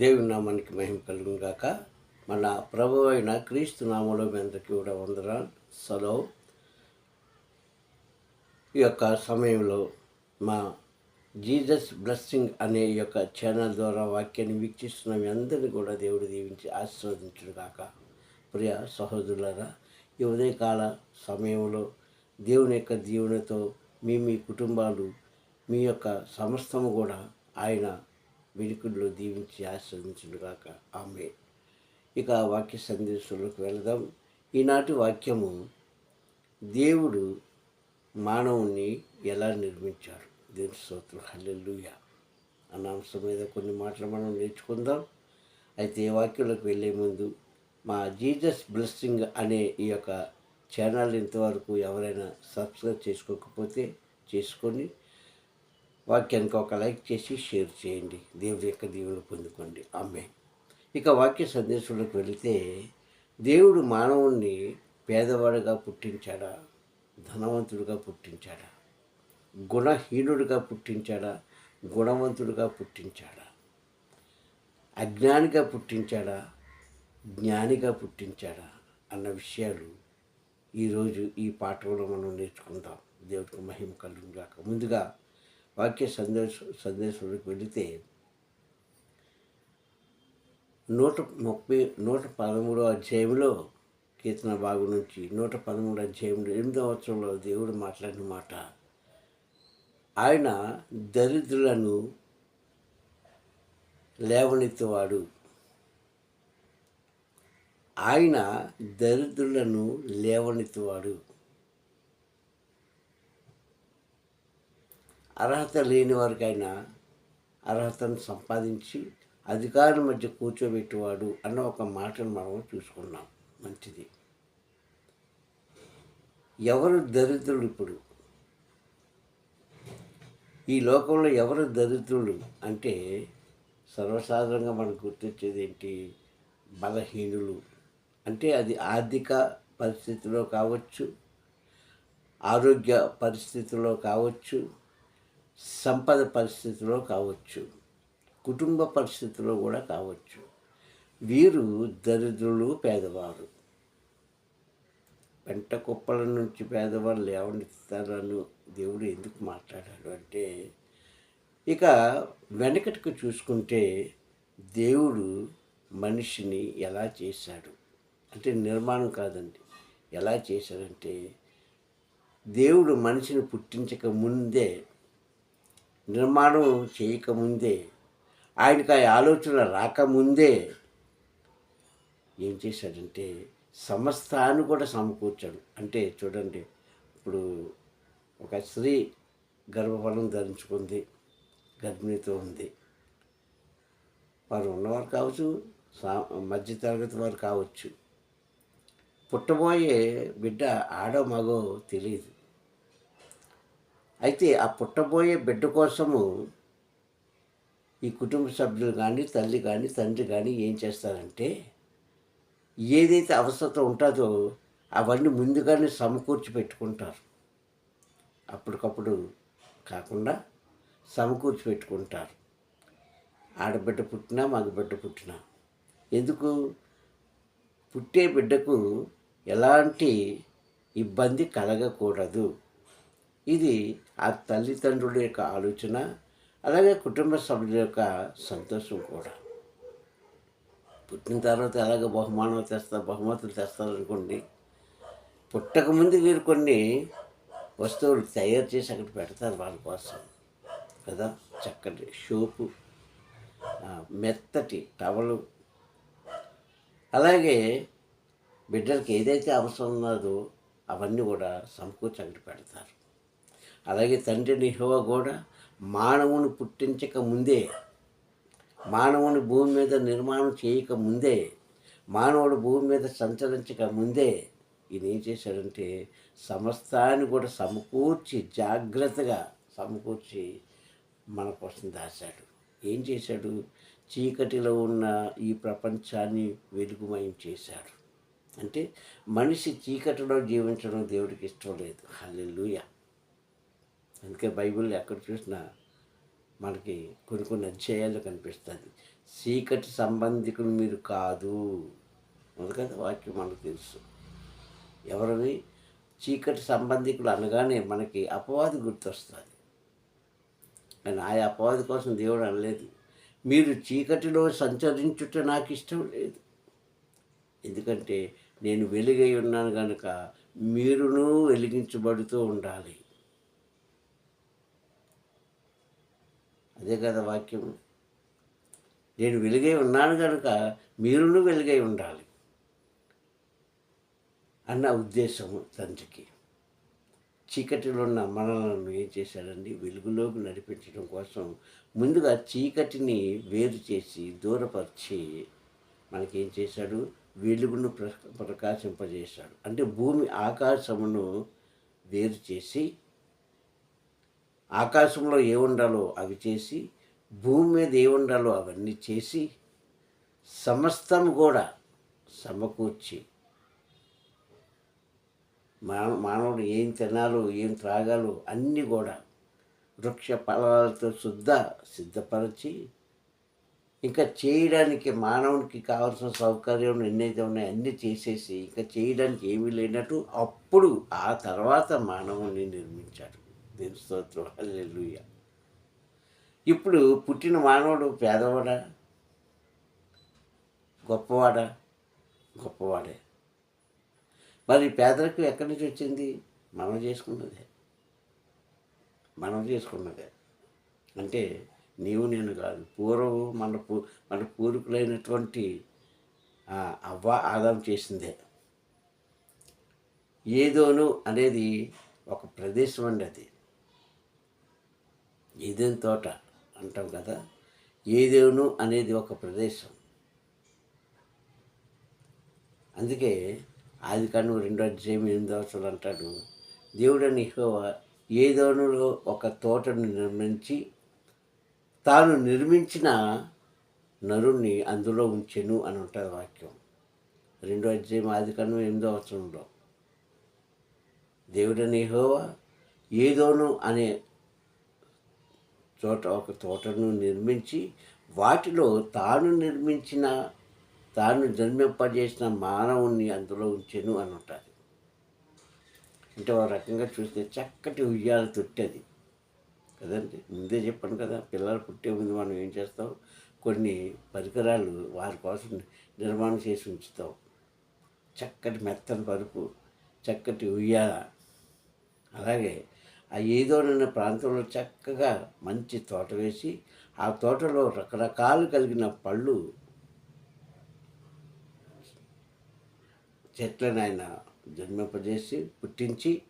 దేవుని నామానికి మహిమ కలుగును గాక. మన ప్రభు అయిన క్రీస్తు నామంలో మీ అందరికీ కూడా వందనాలు. సలో ఈ యొక్క సమయంలో మా జీజస్ బ్లెస్సింగ్ అనే ఈ యొక్క ఛానల్ ద్వారా వాక్యాన్ని వీక్షిస్తున్న మీ అందరినీ కూడా దేవుడు దీవించి ఆశీర్వదించుడు గాక. ప్రియ సహోదరులరా ఈ ఉదయకాల సమయంలో దేవుని యొక్క దీవెనతో మీ మీ కుటుంబాలు మీ యొక్క సమస్తము కూడా ఆయన వెలుకుల్లో దీవించి ఆశీర్వదించుడు ఆమె ఇక వాక్య సందేశంలోకి వెళదాం. ఈనాటి వాక్యము దేవుడు మానవుని ఎలా నిర్మించాడు? దేవుని స్తోత్రం. హల్లెలుయ. అన్న అంశం మీద కొన్ని మాటలు మనం నేర్చుకుందాం. అయితే ఈ వాక్యంలోకి వెళ్ళే ముందు మా జీసస్ బ్లెస్సింగ్ అనే ఈ యొక్క ఛానల్ ఇంతవరకు ఎవరైనా సబ్స్క్రైబ్ చేసుకోకపోతే చేసుకొని వాక్యానికి ఒక లైక్ చేసి షేర్ చేయండి. దేవుడి యొక్క దీవులు పొందుకోండి. ఆమె ఇక వాక్య సందేశంలోకి వెళితే దేవుడు మానవుణ్ణి పేదవాడిగా పుట్టించాడా? ధనవంతుడిగా పుట్టించాడా? గుణహీనుడిగా పుట్టించాడా? గుణవంతుడిగా పుట్టించాడా? అజ్ఞానిగా పుట్టించాడా? జ్ఞానిగా పుట్టించాడా? అన్న విషయాలు ఈరోజు ఈ పాఠంలో మనం నేర్చుకుందాం. దేవుడికి మహిమ కలుగుగాక ముందుగా వాక్య సందేశ సందేశంలోకి వెళితే నూట ముప్పై నూట పదమూడో అధ్యాయంలో కీర్తన భాగం నుంచి నూట పదమూడు అధ్యాయంలో ఎనిమిదవ వచ్చంలో దేవుడు మాట్లాడిన మాట ఆయన దరిద్రులను లేవనెత్తేవాడు. ఆయన దరిద్రులను లేవనెత్తువాడు. అర్హత లేని వారికైనా అర్హతను సంపాదించి అధికారుల మధ్య కూర్చోబెట్టేవాడు అన్న ఒక మాటను మనం చూసుకున్నాం. మంచిది. ఎవరు దరిద్రుడు ఇప్పుడు? ఈ లోకంలో ఎవరు దరిద్రుడు అంటే సర్వసాధారణంగా మనకు గుర్తొచ్చేది ఏంటి? బలహీనులు. అంటే అది ఆర్థిక పరిస్థితిలో కావచ్చు ఆరోగ్య పరిస్థితిలో కావచ్చు సంపద పరిస్థితిలో కావచ్చు కుటుంబ పరిస్థితిలో కూడా కావచ్చు. వీరు దరిద్రులు పేదవారు. పెంట కుప్పల నుంచి పేదవాళ్ళు లేవనెత్తారని దేవుడు ఎందుకు మాట్లాడాడు అంటే ఇక వెనకటికి చూసుకుంటే దేవుడు మనిషిని ఎలా చేశాడు? అంటే నిర్మాణం కాదండి. ఎలా చేశాడంటే దేవుడు మనిషిని పుట్టించక ముందే నిర్మాణం చేయకముందే ఆయనకు ఆ ఆలోచన రాకముందే ఏం చేశాడంటే సమస్తాన్ని కూడా సమకూర్చాడు. అంటే చూడండి ఇప్పుడు ఒక స్త్రీ గర్భఫలం ధరించుకుంది గర్భిణీతో ఉంది. వారు ఉన్నవారు కావచ్చు సా మధ్యతరగతి వారు కావచ్చు. పుట్టబోయే బిడ్డ ఆడో మగో తెలియదు అయితే ఆ పుట్టబోయే బిడ్డ కోసము ఈ కుటుంబ సభ్యులు కానీ తల్లి కానీ తండ్రి కానీ ఏం చేస్తారంటే ఏదైతే అవసరం ఉంటుందో అవన్నీ ముందుగానే సమకూర్చి పెట్టుకుంటారు. అప్పటికప్పుడు కాకుండా సమకూర్చి పెట్టుకుంటారు. ఆడబిడ్డ పుట్టినా మగబిడ్డ పుట్టినా. ఎందుకు? పుట్టే బిడ్డకు ఎలాంటి ఇబ్బంది కలగకూడదు. ఇది ఆ తల్లిదండ్రుల యొక్క ఆలోచన అలాగే కుటుంబ సభ్యుల యొక్క సంతోషం కూడా. పుట్టిన తర్వాత ఎలాగ బహుమానం తెస్తారు బహుమతులు తెస్తారు అనుకోండి వీరు కొన్ని వస్తువులు తయారు చేసి అక్కడ పెడతారు వాళ్ళ కోసం కదా? చక్కటి షోపు మెత్తటి టవలు. అలాగే బిడ్డలకి ఏదైతే అవసరం ఉన్నదో అవన్నీ కూడా సమకూర్చి అక్కడ పెడతారు. అలాగే తండ్రి నిహోవ కూడా మానవుని పుట్టించక ముందే మానవుని భూమి మీద నిర్మాణం చేయక ముందే మానవుడు భూమి మీద సంచరించక ముందే ఈయన ఏం చేశాడంటే సమస్తాన్ని కూడా సమకూర్చి జాగ్రత్తగా సమకూర్చి మన కోసం దాచాడు. ఏం చేశాడు? చీకటిలో ఉన్న ఈ ప్రపంచాన్ని వెలుగుమయం చేశాడు. అంటే మనిషి చీకటిలో జీవించడం దేవుడికి ఇష్టం లేదు. హల్లెలూయా! అందుకే బైబిల్ ఎక్కడ చూసినా మనకి కొన్ని కొన్ని అధ్యాయాలు కనిపిస్తుంది. చీకటి సంబంధికులు మీరు కాదు. అందుకని వాక్యం మనకు తెలుసు. ఎవరిని చీకటి సంబంధికులు అనగానే మనకి అపవాది గుర్తొస్తుంది. కానీ ఆ అపవాది కోసం దేవుడు అనలేదు. మీరు చీకటిలో సంచరించుట నాకు ఇష్టం లేదు. ఎందుకంటే నేను వెలుగై ఉన్నాను కనుక మీరును వెలిగించబడుతూ ఉండాలి. అదే కదా వాక్యం. నేను వెలుగై ఉన్నాను కనుక మీరును వెలుగై ఉండాలి అన్న ఉద్దేశము తండ్రికి. చీకటిలో ఉన్న మనలను ఏం చేశాడండి? వెలుగులోకి నడిపించడం కోసం ముందుగా చీకటిని వేరు చేసి దూరపరిచి మనకేం చేశాడు? వెలుగును ప్ర ప్రకాశింపజేశాడు. అంటే భూమి ఆకాశమును వేరు చేసి ఆకాశంలో ఏ ఉండాలో అవి చేసి భూమి మీద ఏ ఉండాలో అవన్నీ చేసి సమస్తం కూడా సమకూర్చి మాన మానవుడు ఏం తినాలో ఏం త్రాగాలో అన్నీ కూడా వృక్ష ఫలాలతో శుద్ధ సిద్ధపరిచి ఇంకా చేయడానికి మానవునికి కావాల్సిన సౌకర్యం ఎన్నైతే ఉన్నాయో అన్నీ చేసేసి ఇంకా చేయడానికి ఏమీ లేనట్టు అప్పుడు ఆ తర్వాత మానవుని నిర్మించాడు. దేని స్తోత్రం. అల్లెలుయ్య ఇప్పుడు పుట్టిన మానవుడు పేదవాడా? గొప్పవాడా? గొప్పవాడే. మరి పేదరికం ఎక్కడి నుంచి వచ్చింది? మనం చేసుకున్నదే. మనం చేసుకున్నదే. అంటే నీవు నేను కాదు. పూర్వం మన పూ మన పూర్వీకులైనటువంటి అవ్వ ఆదాం చేసిందే. ఏదోను అనేది ఒక ప్రదేశం అండి అది. ఏదేని తోట అంటాం కదా ఏదేను అనేది ఒక ప్రదేశం. అందుకే ఆది కను రెండో అధ్యాయం ఎనిమిదో అసలు అంటాడు దేవుడని యెహోవా ఏదోనులో ఒక తోటను నిర్మించి తాను నిర్మించిన నరుణ్ణి అందులో ఉంచెను అని ఉంటుంది వాక్యం. రెండో అధ్యాయం ఆది కను ఎనిమిదో అవసరంలో దేవుడని యెహోవా ఏదోను అనే చోట ఒక తోటను నిర్మించి వాటిలో తాను నిర్మించిన తాను జన్మింపజేసిన మానవుణ్ణి అందులో ఉంచెను అని ఉంటుంది అంటే ఒక రకంగా చూస్తే చక్కటి ఉయ్యాల తుట్టేది కదండి? ముందే చెప్పాను కదా పిల్లలు పుట్టే ముందు మనం ఏం చేస్తాం? కొన్ని పరికరాలు వారి కోసం నిర్మాణం చేసి ఉంచుతాం. చక్కటి మెత్తని పరుపు చక్కటి ఉయ్యాల. అలాగే ఆ ఏదోనన్న ప్రాంతంలో చక్కగా మంచి తోట వేసి ఆ తోటలో రకరకాలు కలిగిన పళ్ళు చెట్లను ఆయన జన్మింపజేసి పుట్టించి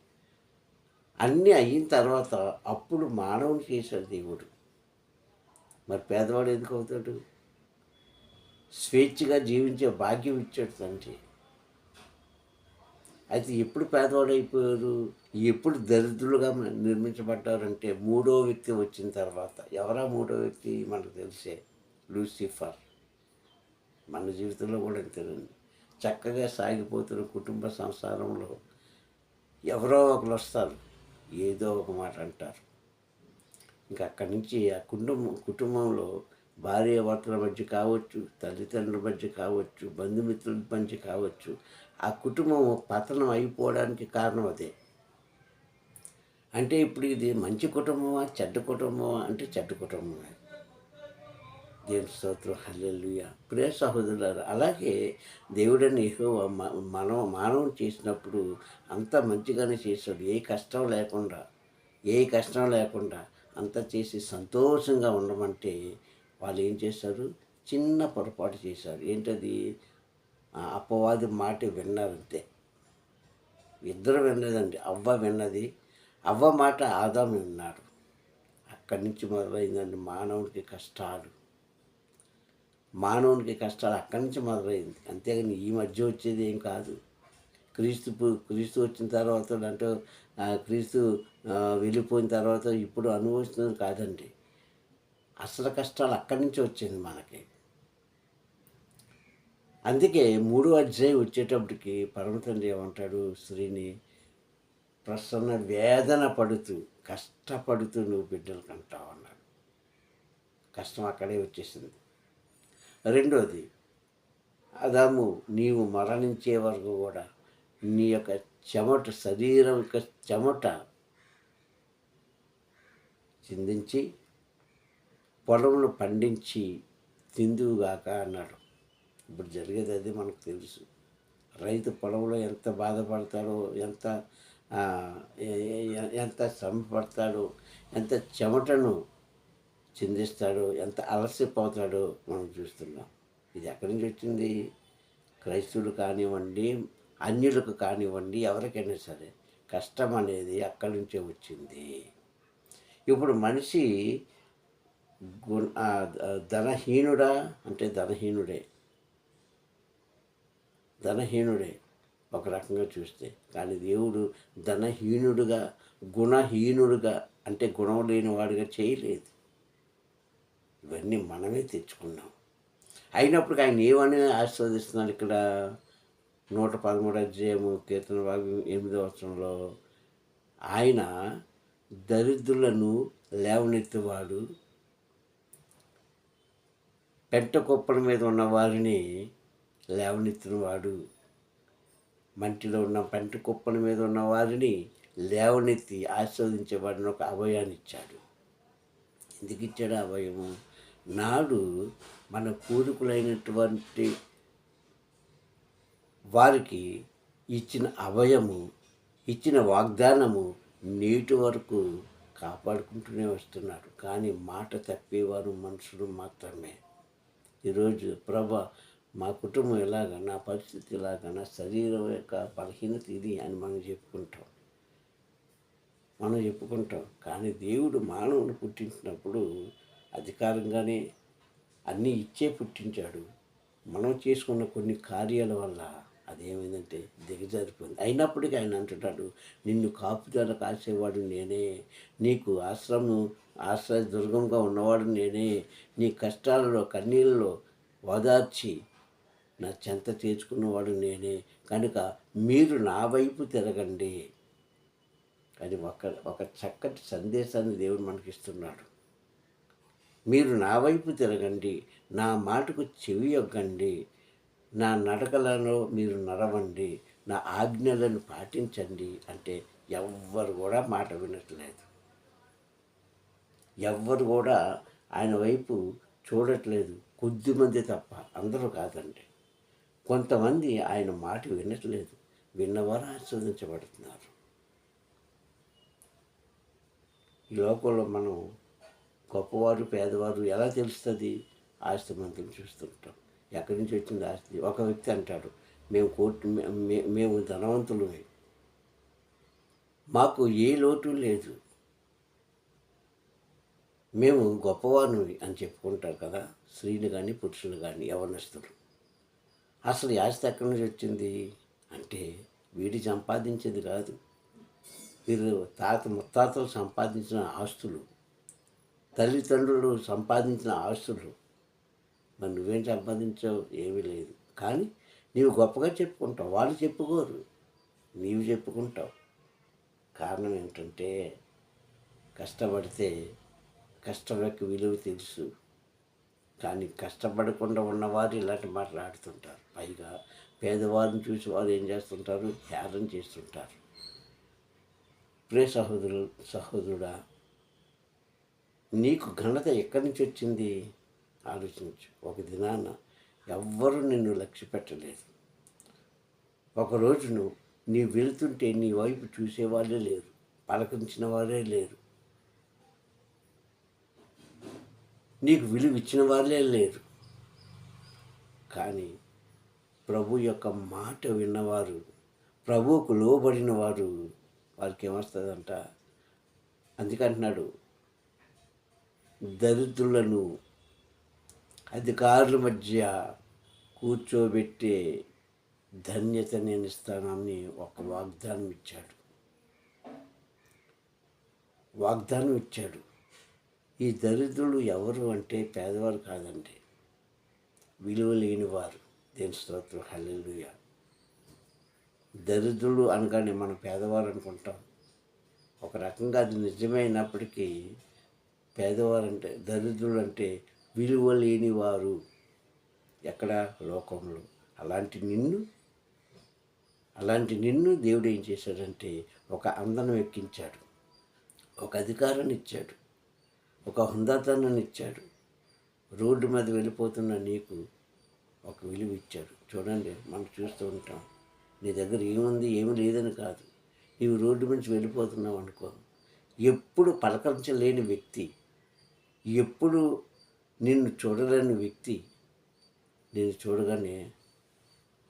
అన్నీ అయిన తర్వాత అప్పుడు మానవుని చేశాడు దేవుడు. మరి పేదవాడు ఎందుకు అవుతాడు? స్వేచ్ఛగా జీవించే భాగ్యం ఇచ్చాడు తండ్రి. అయితే ఎప్పుడు పేదవాడు అయిపోయారు ఎప్పుడు దరిద్రులుగా నిర్మించబడ్డారంటే మూడో వ్యక్తి వచ్చిన తర్వాత. ఎవరా మూడో వ్యక్తి? మనకు తెలిసే లూసిఫర్. మన జీవితంలో కూడా అంతేనండి. చక్కగా సాగిపోతున్న కుటుంబ సంసారంలో ఎవరో ఒకరు వస్తారు. ఏదో ఒక మాట అంటారు. ఇంకా అక్కడి నుంచి ఆ కుటుంబం కుటుంబంలో భార్య భర్తల మధ్య కావచ్చు తల్లిదండ్రుల మధ్య కావచ్చు బంధుమిత్రుల మధ్య కావచ్చు ఆ కుటుంబం పతనం అయిపోవడానికి కారణం అదే. అంటే ఇప్పుడు ఇది మంచి కుటుంబమా చెడ్డ కుటుంబమా అంటే చెడ్డ కుటుంబమే. దేవుని స్తోత్రం. హల్లెలూయా. ప్రియ సహోదరులారు అలాగే దేవుడని మనం మానవం చేసినప్పుడు అంతా మంచిగానే చేశాడు. ఏ కష్టం లేకుండా ఏ కష్టం లేకుండా అంతా చేసి సంతోషంగా ఉండమంటే వాళ్ళు ఏం చేశారు? చిన్న పొరపాటు చేశారు. ఏంటది? అప్పవాది మాట విన్నారంతే. ఇద్దరు విన్నదండి. అవ్వ విన్నది. అవ్వ మాట ఆదాం విన్నాడు. అక్కడి నుంచి మొదలైందండి మానవుడికి కష్టాలు. మానవునికి కష్టాలు అక్కడి నుంచి మొదలైంది. అంతేగాని ఈ మధ్య వచ్చేది ఏం కాదు. క్రీస్తు క్రీస్తు వచ్చిన తర్వాత అంటే క్రీస్తు వెళ్ళిపోయిన తర్వాత ఇప్పుడు అనుభవిస్తున్నది కాదండి. అసలు కష్టాలు అక్కడి నుంచి వచ్చింది మనకి. అందుకే మూడో అధ్యాయం వచ్చేటప్పటికి పరమతండ్రి ఏమంటాడు? స్త్రీని ప్రసన్న వేదన పడుతూ కష్టపడుతూ నువ్వు బిడ్డలు కంటావు అన్నాడు. కష్టం అక్కడే వచ్చేసింది. రెండోది అదాము నీవు మరణించే వరకు కూడా నీ యొక్క చెమట శరీరం యొక్క చెమట చిందించి పొలమును పండించి తిందువుగాక అన్నాడు. ఇప్పుడు జరిగేది అది మనకు తెలుసు. రైతు పొలంలో ఎంత బాధపడతాడో ఎంత ఎంత శ్రమ పడతాడో ఎంత చెమటను చిందిస్తాడో ఎంత అలసిపోతాడో మనం చూస్తున్నాం. ఇది ఎక్కడి నుంచి వచ్చింది? క్రైస్తవులు కానివ్వండి అన్యులకు కానివ్వండి ఎవరికైనా సరే కష్టం అనేది అక్కడి నుంచే వచ్చింది. ఇప్పుడు మనిషి గుణ ధనహీనుడా? అంటే ధనహీనుడే. ధనహీనుడే. ఒక రకంగా చూస్తే కానీ దేవుడు ధనహీనుడుగా గుణహీనుడుగా అంటే గుణం లేనివాడుగా చేయలేదు. ఇవన్నీ మనమే తెచ్చుకున్నాం. అయినప్పుడు ఆయన ఏమని ఆస్వాదిస్తున్నాడు ఇక్కడ? నూట పదమూడు అధ్యాయము కీర్తన భాగం ఎనిమిదో వచనంలో ఆయన దరిద్రులను లేవనెత్తేవాడు. పెంట కుప్పల మీద ఉన్న వారిని లేవనెత్తినవాడు. మంటిలో ఉన్న పంట కుప్పల మీద ఉన్న వారిని లేవనెత్తి ఆస్వాదించేవాడిని ఒక అభయాన్ని ఇచ్చాడు ఎందుకు ఇచ్చాడు అభయము నాడు మన పూర్వీకులైనటువంటి వారికి ఇచ్చిన అభయము ఇచ్చిన వాగ్దానము నేటి వరకు కాపాడుకుంటూనే వస్తున్నాడు. కానీ మాట తప్పేవారు మనుషులు మాత్రమే. ఈరోజు ప్రభ మా కుటుంబం ఇలాగ నా పరిస్థితి ఇలాగ నా శరీరం యొక్క బలహీనత ఇది అని మనం చెప్పుకుంటాం. మనం చెప్పుకుంటాం. కానీ దేవుడు మానవుని పుట్టించినప్పుడు అధికారంగానే అన్నీ ఇచ్చే పుట్టించాడు. మనం చేసుకున్న కొన్ని కార్యాల వల్ల అదేమైందంటే దిగజారిపోయింది. అయినప్పటికీ ఆయన అంటున్నాడు నిన్ను కాపుదల కాసేవాడు నేనే. నీకు ఆశ్రమం ఆశ్రయ దుర్గంగా ఉన్నవాడు నేనే. నీ కష్టాలలో కన్నీళ్ళలో ఓదార్చి నా చెంత చేర్చుకున్నవాడు నేనే. కనుక మీరు నా వైపు తిరగండి అని ఒక ఒక చక్కటి సందేశాన్ని దేవుడు మనకి ఇస్తున్నాడు మీరు నా వైపు తిరగండి నా మాటకు చెవి యొగ్గండి నా నడకలను మీరు నడవండి నా ఆజ్ఞలను పాటించండి అంటే ఎవ్వరు కూడా మాట వినట్లేదు. ఎవ్వరు కూడా ఆయన వైపు చూడట్లేదు. కొద్దిమంది తప్ప అందరూ కాదండి. కొంతమంది ఆయన మాట వినట్లేదు. విన్నవారు ఆస్వాదించబడుతున్నారు. ఈ లోకంలో మనం గొప్పవారు పేదవారు ఎలా తెలుస్తుంది? ఆస్తిమంతులు చూస్తుంటాం. ఎక్కడి నుంచి వచ్చింది ఆస్తి? ఒక వ్యక్తి అంటాడు మేము కోటి మేము ధనవంతులమే. మాకు ఏ లోటు లేదు. మేము గొప్పవారిని అని చెప్పుకుంటారు కదా స్త్రీలు కానీ పురుషులు కానీ యవనస్తులు. అసలు యాస్తి ఎక్కడి నుంచి వచ్చింది? అంటే వీడి సంపాదించేది కాదు. వీరు తాత ముత్తాతలు సంపాదించిన ఆస్తులు తల్లిదండ్రులు సంపాదించిన ఆస్తులు. మరి నువ్వేం సంపాదించావు? ఏమీ లేదు. కానీ నీవు గొప్పగా చెప్పుకుంటావు. వాళ్ళు చెప్పుకోరు. నీవు చెప్పుకుంటావు. కారణం ఏంటంటే కష్టపడితే కష్టం యొక్క విలువ తెలుసు. కానీ కష్టపడకుండా ఉన్నవారు ఇలాంటి మాట్లాడుతుంటారు పైగా పేదవారిని చూసి వారు ఏం చేస్తుంటారు? హేళన చేస్తుంటారు. ప్రే సహోదరు సహోదరుడా నీకు ఘనత ఎక్కడి నుంచి వచ్చింది? ఆలోచించు. ఒక దినాన ఎవ్వరూ నిన్ను లక్ష్య పెట్టలేదు. ఒకరోజు నువ్వు నీ వెళుతుంటే నీ వైపు చూసేవాళ్ళే లేరు. పలకరించిన వారే లేరు. నీకు విలువ ఇచ్చిన వారే లేరు కానీ ప్రభు యొక్క మాట విన్నవారు ప్రభువుకు లోబడిన వారు వారికి ఏమొస్తుందంట? అందుకంటున్నాడు దరిద్రులను అధికారుల మధ్య కూర్చోబెట్టే ధన్యత నేను ఇస్తానని ఒక వాగ్దానం ఇచ్చాడు వాగ్దానం ఇచ్చాడు ఈ దరిద్రులు ఎవరు అంటే పేదవారు కాదండి. విలువ లేనివారు దేని స్తోత్రం. హల్లెలుయ. దరిద్రులు అనగానే మనం పేదవారు అనుకుంటాం. ఒక రకంగా అది నిజమైనప్పటికీ పేదవారు అంటే దరిద్రులు అంటే విలువ లేని వారు ఎక్కడ? లోకంలో. అలాంటి నిన్ను అలాంటి నిన్ను దేవుడు ఏం చేశాడంటే ఒక అందనం ఎక్కించాడు. ఒక అధికారాన్ని ఇచ్చాడు. ఒక హుందాతనాన్ని ఇచ్చాడు రోడ్డు మీద వెళ్ళిపోతున్న నీకు ఒక విలువ ఇచ్చాడు చూడండి మనం చూస్తూ ఉంటాం నీ దగ్గర ఏముంది ఏమి లేదని కాదు. నీవు రోడ్డు నుంచి వెళ్ళిపోతున్నావు అనుకో. ఎప్పుడు పలకరించలేని వ్యక్తి ఎప్పుడు నిన్ను చూడలేని వ్యక్తి నేను చూడగానే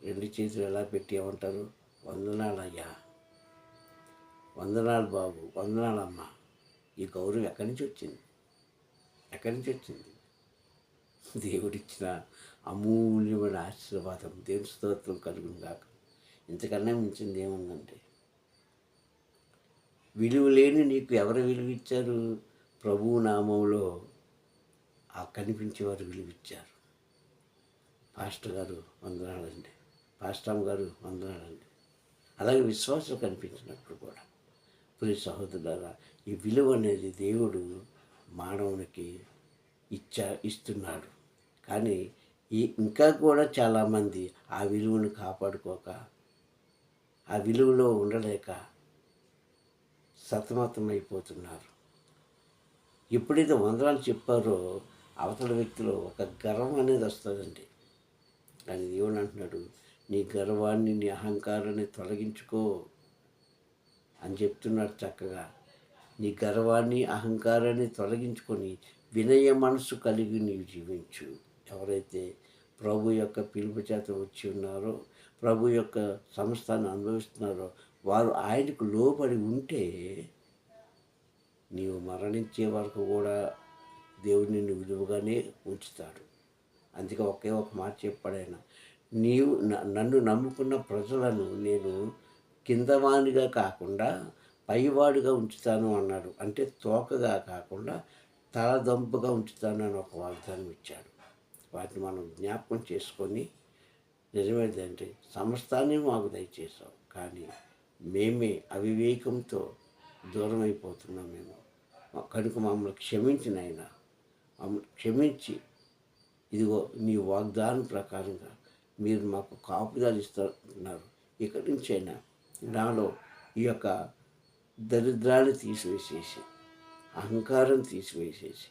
రెండు చేతులు ఎలా పెట్టి ఏమంటారు? వందనాలయ్యా. వందనాలు బాబు వందనాలమ్మ. ఈ గౌరవం ఎక్కడి నుంచి వచ్చింది? ఎక్కడి నుంచి వచ్చింది? దేవుడిచ్చిన అమూల్యమైన ఆశీర్వాదం దేవుని స్తోత్రం కలుగును కాక ఇంతకన్నా మించింది ఏముందంటే విలువ లేని నీకు ఎవరు విలువ ఇచ్చారు నామంలో ఆ కనిపించేవారు విలువిచ్చారు. పాస్టర్ గారు వందనాలండి. పాస్టమ్ గారు వందనాలండి. అలాగే విశ్వాసం కనిపించినప్పుడు కూడా. ప్రియ సహోదరులారా ఈ విలువ అనేది దేవుడు మానవునికి ఇచ్చా ఇస్తున్నాడు. కానీ ఈ ఇంకా కూడా చాలామంది ఆ విలువను కాపాడుకోక ఆ విలువలో ఉండలేక సతమతమైపోతున్నారు. ఎప్పుడైతే వందనాలు చెప్పారో అవతల వ్యక్తిలో ఒక గర్వం అనేది వస్తుందండి. అని దేవుడు అంటున్నాడు నీ గర్వాన్ని నీ అహంకారాన్ని తొలగించుకో అని చెప్తున్నాడు చక్కగా. నీ గర్వాన్ని అహంకారాన్ని తొలగించుకొని వినయ మనసు కలిగి నీవు జీవించు. ఎవరైతే ప్రభు యొక్క పిలుపు చేత వచ్చి ఉన్నారో ప్రభు యొక్క సంస్థను అనుభవిస్తున్నారో వారు ఆయనకు లోబడి ఉంటే నీవు మరణించే వరకు కూడా దేవుడు నిన్ను విలువగానే ఉంచుతాడు. అందుకే ఒకే ఒక మాట చెప్పాడైనా నీవు నన్ను నమ్ముకున్న ప్రజలను నేను కిందవానిగా కాకుండా పైవాడుగా ఉంచుతాను అన్నాడు. అంటే తోకగా కాకుండా తలదంపుగా ఉంచుతాను అని ఒక వాగ్దానం ఇచ్చాడు. వాటిని మనం జ్ఞాపకం చేసుకొని నిజమేదంటే సమస్తాన్ని మాకు దయచేసాం కానీ మేమే అవివేకంతో దూరం అయిపోతున్నాం మేము. కనుక మమ్మల్ని క్షమించిన ఆయన మమ్మల్ని క్షమించి. ఇదిగో నీ వాగ్దానం ప్రకారంగా మీరు మాకు కాపుదారు ఇస్తున్నారు ఇక్కడి నుంచైనా నాలో ఈ యొక్క దరిద్రాన్ని తీసివేసేసి అహంకారం తీసివేసేసి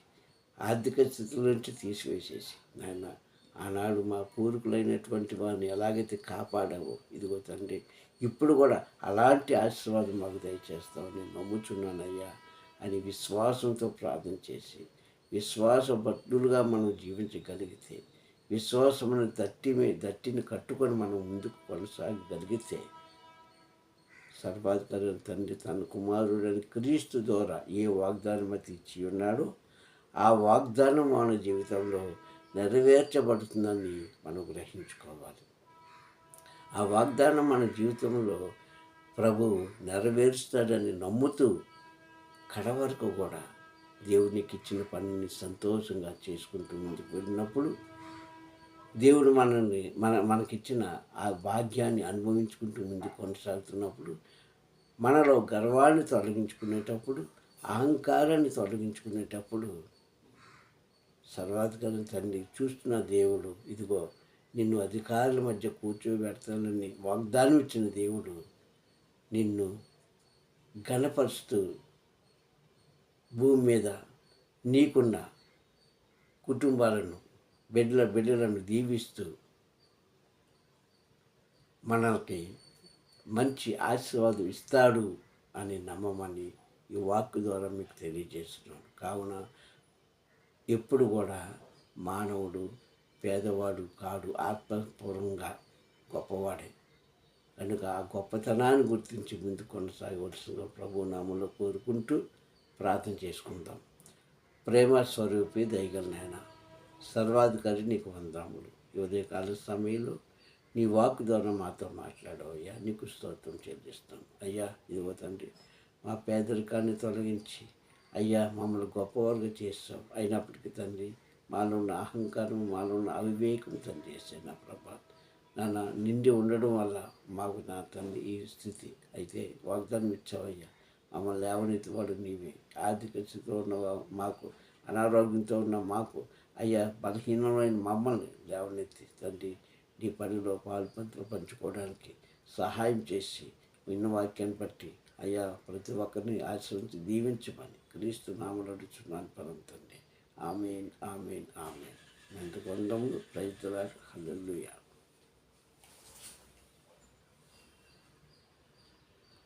ఆర్థిక స్థితుల నుంచి తీసివేసేసి నాయన ఆనాడు మా పూర్వీకులైనటువంటి వారిని ఎలాగైతే కాపాడావో ఇదిగో తండ్రి ఇప్పుడు కూడా అలాంటి ఆశీర్వాదం మాకు దయచేస్తావు నేను నమ్ముచున్నానయ్యా అని విశ్వాసంతో ప్రార్థన చేసి విశ్వాస భక్తులుగా మనం జీవించగలిగితే విశ్వాసమైన దట్టి మీ దట్టిని కట్టుకొని మనం ముందుకు కొనసాగగలిగితే సర్వాధికారి తండ్రి తన కుమారుడని క్రీస్తు ద్వారా ఏ వాగ్దానం అయితే ఇచ్చి ఉన్నాడో ఆ వాగ్దానం మన జీవితంలో నెరవేర్చబడుతుందని మనం గ్రహించుకోవాలి. ఆ వాగ్దానం మన జీవితంలో ప్రభు నెరవేరుస్తాడని నమ్ముతూ కడ వరకు కూడా దేవునికి ఇచ్చిన పనిని సంతోషంగా చేసుకుంటూ ముందుకు వెళ్ళినప్పుడు దేవుడు మనల్ని మన మనకిచ్చిన ఆ భాగ్యాన్ని అనుభవించుకుంటూ ముందు కొనసాగుతున్నప్పుడు మనలో గర్వాన్ని తొలగించుకునేటప్పుడు అహంకారాన్ని తొలగించుకునేటప్పుడు సర్వాధికారి తండ్రి చూస్తున్న దేవుడు ఇదిగో నిన్ను అధికారుల మధ్య కూర్చోబెడతానని వాగ్దానం ఇచ్చిన దేవుడు నిన్ను గణపరుస్తూ భూమి మీద నీకున్న కుటుంబాలను బిడ్డల బిడ్డలను దీవిస్తూ మనకి మంచి ఆశీర్వాదం ఇస్తాడు అని నమ్మమని ఈ వాక్ ద్వారా మీకు తెలియజేస్తున్నాను. కావున ఎప్పుడు కూడా మానవుడు పేదవాడు కాడు ఆత్మపూర్వంగా గొప్పవాడే. కనుక ఆ గొప్పతనాన్ని గుర్తించి ముందు కొనసాగవలసిందిగా ప్రభు నామంలో కోరుకుంటూ ప్రార్థన చేసుకుందాం. ప్రేమ స్వరూపి దయగలనైనా సర్వాధికారి నీకు వందాములు ఉదయకాల సమయంలో నీ వాక్ ద్వారా మాతో మాట్లాడవు అయ్యా నీకు స్తోత్రం చెల్లిస్తాం. అయ్యా ఇదిగో తండ్రి మా పేదరికాన్ని తొలగించి అయ్యా మమ్మల్ని గొప్పవారుగా చేస్తాం అయినప్పటికీ తండ్రి మాలో ఉన్న అహంకారం మాలో ఉన్న అవివేకం తండ్రి చేశాను నా ప్రభా. నాన్న నిండి ఉండడం వల్ల మాకు నా తండ్రి ఈ స్థితి అయితే వాగ్దానం ఇచ్చావయ్యా. మమ్మల్ని లేవనెత్తివాడు నీవే. ఆర్థిక స్థితిలో ఉన్న మాకు అనారోగ్యంతో ఉన్న మాకు అయ్యా బలహీనమైన మమ్మల్ని లేవనెత్తి తండ్రి నీ పనిలో పాల్పంతులు పంచుకోవడానికి సహాయం చేసి విన్న వాక్యాన్ని బట్టి అయ్యా ప్రతి ఒక్కరిని ఆశ్రయించి దీవించమని క్రీస్తు నామలు అడుచున్నాను పరం ఆమెన్ ఆమెన్ ఆమెన్. ఎంత మెంతకొండము రైతుల హల్లెలూయా.